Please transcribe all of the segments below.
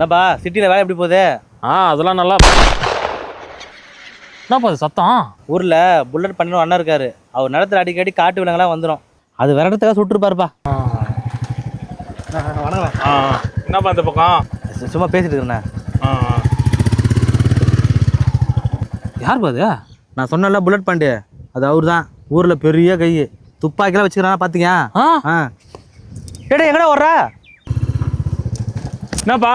என்னப்பா சிட்டியில் வேலை எப்படி போகுது? ஆ அதெல்லாம் நல்லா என்னப்பா அது சத்தம்? ஊரில் புல்லட் பண்ணின அண்ணன் இருக்காரு. அவர் நிலத்துல அடிக்கடி காட்டு விலங்குலாம் வந்துடும் அது விரட்டத்துக்காக சுட்டுருப்பாருப்பா. வணக்கம் ஆ. என்னப்பா இந்த பக்கம்? சும்மா பேசிட்டு இருக்கேண்ணே. ஆ ஆ. யார் பாது நான் சொன்னேன்ல புல்லட் பாண்டு. அது அவர் தான் ஊரில் பெரிய கை. துப்பாக்கிலாம் வச்சுக்கிறானா பார்த்தீங்க ஆ. ஆ. ஏடா எங்கடா வர்றா என்னப்பா?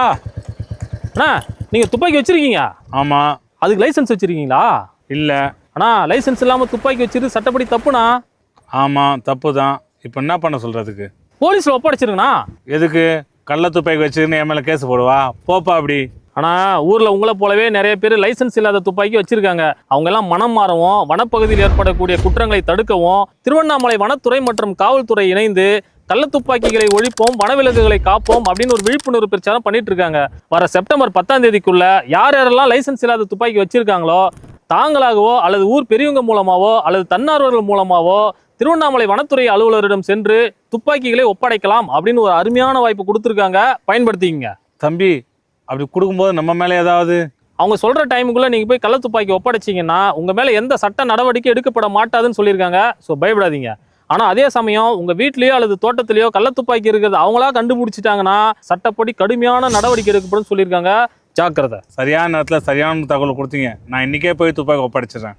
அண்ணா நீங்கள் துப்பாக்கி வச்சிருக்கீங்க? ஆமாம் அதுக்கு லைசென்ஸ் வச்சிருக்கீங்களா? இல்லை. அண்ணா லைசென்ஸ் இல்லாமல் துப்பாக்கி வச்சிரு சட்டப்படி தப்புண்ணா? ஆமாம் தப்பு தான் இப்போ என்ன பண்ண சொல்கிறதுக்கு போலீஸில் ஒப்படைச்சிருங்கண்ணா. எதுக்கு? கள்ள துப்பாக்கி வச்சுக்கின்னு என் மேலே கேஸ் போடுவா? போப்பா அப்படி. ஆனால் ஊரில் உங்களை போலவே நிறைய பேர் லைசென்ஸ் இல்லாத துப்பாக்கி வச்சிருக்காங்க. அவங்க எல்லாம் மனம் மாறவும் வனப்பகுதியில் ஏற்படக்கூடிய குற்றங்களை தடுக்கவும் திருவண்ணாமலை வனத்துறை மற்றும் காவல்துறை இணைந்து கள்ள துப்பாக்கிகளை ஒழிப்போம் வனவிலங்குகளை காப்போம் அப்படின்னு ஒரு விழிப்புணர்வு பிரச்சாரம் பண்ணிட்டு இருக்காங்க வர செப்டம்பர் பத்தாம் தேதிக்குள்ள யார் யாரெல்லாம் லைசென்ஸ் இல்லாத துப்பாக்கி வச்சிருக்காங்களோ தாங்களாகவோ அல்லது ஊர் பெரியவங்க மூலமாவோ அல்லது தன்னார்வர்கள் மூலமாவோ திருவண்ணாமலை வனத்துறை அலுவலரிடம் சென்று துப்பாக்கிகளை ஒப்படைக்கலாம் அப்படின்னு ஒரு அருமையான வாய்ப்பு கொடுத்துருக்காங்க. பயன்படுத்திக்கங்க. தம்பி அப்படி கொடுக்கும்போது நம்ம மேலே ஏதாவது? அவங்க சொல்ற டைமுக்குள்ள நீங்க போய் கள்ள துப்பாக்கி ஒப்படைச்சீங்கன்னா உங்க மேல எந்த சட்ட நடவடிக்கை எடுக்கப்பட மாட்டாதுன்னு சொல்லியிருக்காங்க. ஸோ பயப்படாதீங்க. ஆனால் அதே சமயம் உங்கள் வீட்லேயோ அல்லது தோட்டத்திலேயோ கள்ளத்துப்பாக்கி இருக்கிறது அவங்களா கண்டுபிடிச்சிட்டாங்கன்னா சட்டப்படி கடுமையான நடவடிக்கை எடுக்கப்படும் சொல்லியிருக்காங்க. ஜாக்கிரதை. சரியான நேரத்தில் சரியான தகவல் கொடுத்தீங்க. நான் இன்றைக்கே போய் துப்பாக்கி ஒப்படைச்சிடுறேன்.